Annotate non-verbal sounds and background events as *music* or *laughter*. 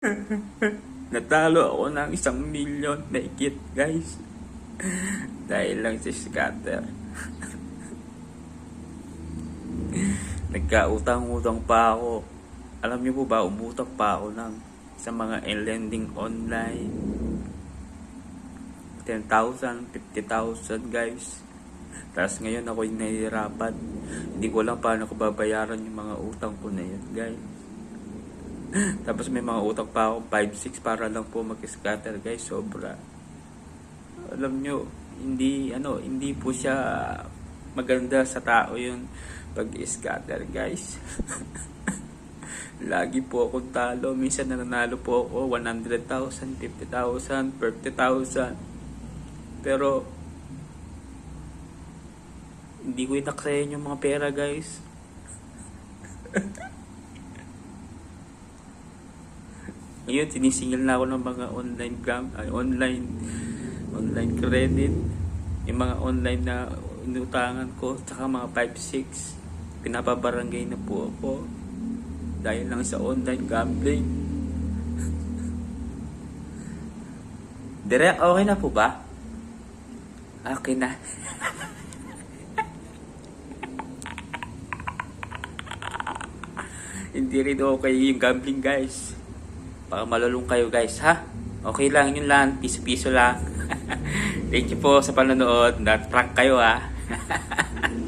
*laughs* Natalo ako ng isang milyon na ikit, guys. *laughs* Dahil lang si scatter. *laughs* Nagkautang-utang pa ako. Alam niyo po ba, umutang pa ako ng sa mga lending online. 10,000, 50,000 guys. Tapos ngayon ako yung nahihirapan. Hindi ko lang paano ko babayaran yung mga utang ko na yun, guys. *laughs* Tapos may mga utang pa ako, 5-6 para lang po mag-scatter, guys. Sobra. Alam nyo, hindi, ano, hindi po siya maganda sa tao yun pag-scatter, guys. *laughs* Lagi po akong talo. Minsan nananalo po ako 100,000, 50,000, 30,000. Pero, hindi ko inaksayan yung mga pera, guys. *laughs* Ngayon, sinisingil na ako ng mga online gam, ay, online online credit, yung mga online na inutangan ko, tsaka mga 5-6. Pinapabarangay na po ako dahil lang sa online gambling. *laughs* Direk, okay na po ba? Okay na. *laughs* Hindi rin okay yung gambling guys. Baka malulong kayo guys ha. Okay lang, yun lang. Piso-piso lang. *laughs* Thank you po sa panonood. Not prank kayo ha. *laughs*